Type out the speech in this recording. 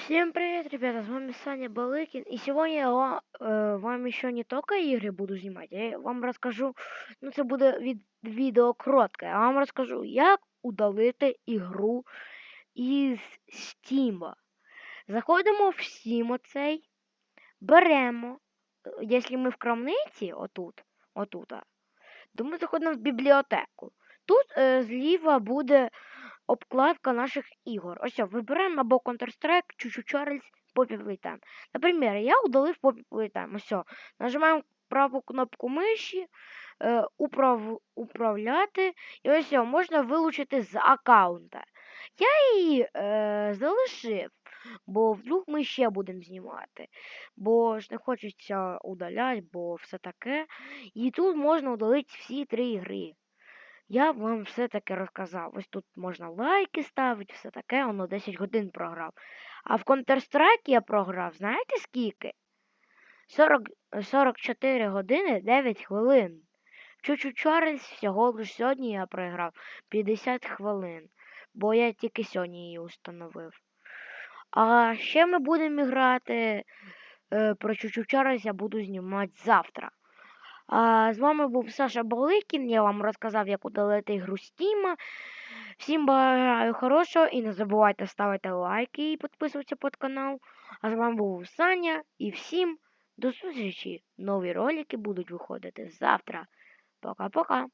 Всем привет, ребята, с вами Саня Балыкин, и сегодня я ва- э, вам еще не только игры буду снимать, я вам розкажу, ну це буде від, відео коротке, я вам розкажу, як удалити ігру із Steam. Заходимо в Steam оцей, беремо, е, якщо ми в крамниці, отут, отут, а, то ми заходимо в бібліотеку. Тут е, зліва буде обкладка наших ігор. Ось вибираємо або Counter-Strike, Чучу Чарльз, Poppy Playtime. Наприклад, я удалив Poppy Playtime. Ось. Нажимаємо праву кнопку миші, е, управ, управляти. І ось можна вилучити з аккаунта. Я її е, залишив, бо вдруг ми ще будемо знімати. Бо ж не хочеться удаляти, бо все таке. І тут можна удалити всі три ігри. Я вам все таки розказав. Ось тут можна лайки ставити, все таке, воно 10 годин програв. А в Counter-Strike я програв, знаєте скільки? 40, 44 години 9 хвилин. Чучу Чарльз всього лиш сьогодні я програв 50 хвилин, бо я тільки сьогодні її установив. А ще ми будемо грати е, про Чучу Чарльз я буду знімати завтра. А з вами був Саша Боликін. Я вам розказав, як удалити ігру Стіма. Всім бажаю хорошого і не забувайте ставити лайки і підписуватися під канал. А з вами був Саня і всім до зустрічі. Нові ролики будуть виходити завтра. Пока-пока.